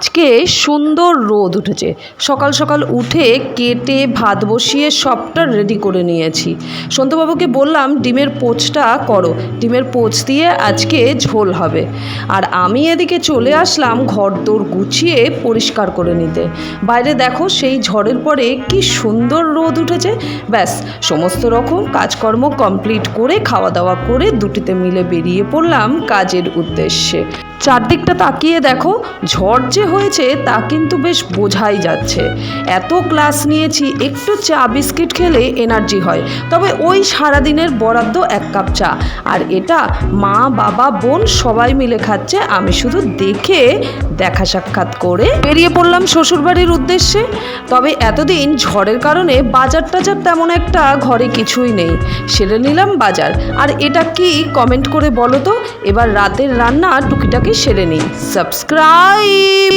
আজকে সুন্দর রোদ উঠেছে। সকাল সকাল উঠে কেটে ভাত বসিয়ে সবটা রেডি করে নিয়েছি। সন্তুবাবুকে বললাম, ডিমের পোচটা করো। ডিমের পোচ দিয়ে আজকে ঝোল হবে। আর আমি এদিকে চলে আসলাম ঘর দোর গুছিয়ে পরিষ্কার করে নিতে। বাইরে দেখো, সেই ঝড়ের পরে কি সুন্দর রোদ উঠেছে। ব্যাস, সমস্ত রকম কাজকর্ম কমপ্লিট করে, খাওয়া দাওয়া করে দুটিতে মিলে বেরিয়ে পড়লাম কাজের উদ্দেশ্যে। চারদিকটা তাকিয়ে দেখো, ঝড় যে হয়েছে তা কিন্তু বেশ বোঝাই যাচ্ছে। এত ক্লাস নিয়েছি, একটু চা, বিস্কিট খেলে এনার্জি হয়। তবে ওই সারাদিনের বরাদ্দ এক কাপ চা। আর এটা মা, বাবা, বোন সবাই মিলে খাচ্ছে, আমি শুধু দেখে দেখা সাক্ষাৎ করে বেরিয়ে পড়লাম শ্বশুরবাড়ির উদ্দেশ্যে। তবে এতদিন ঝড়ের কারণে বাজার টাজার তেমন একটা ঘরে কিছুই নেই। সেরে নিলাম বাজার। আর এটা কি কমেন্ট করে বলো তো? এবার রাতের রান্না টুকিটাকি সেরে নিন। সাবস্ক্রাইব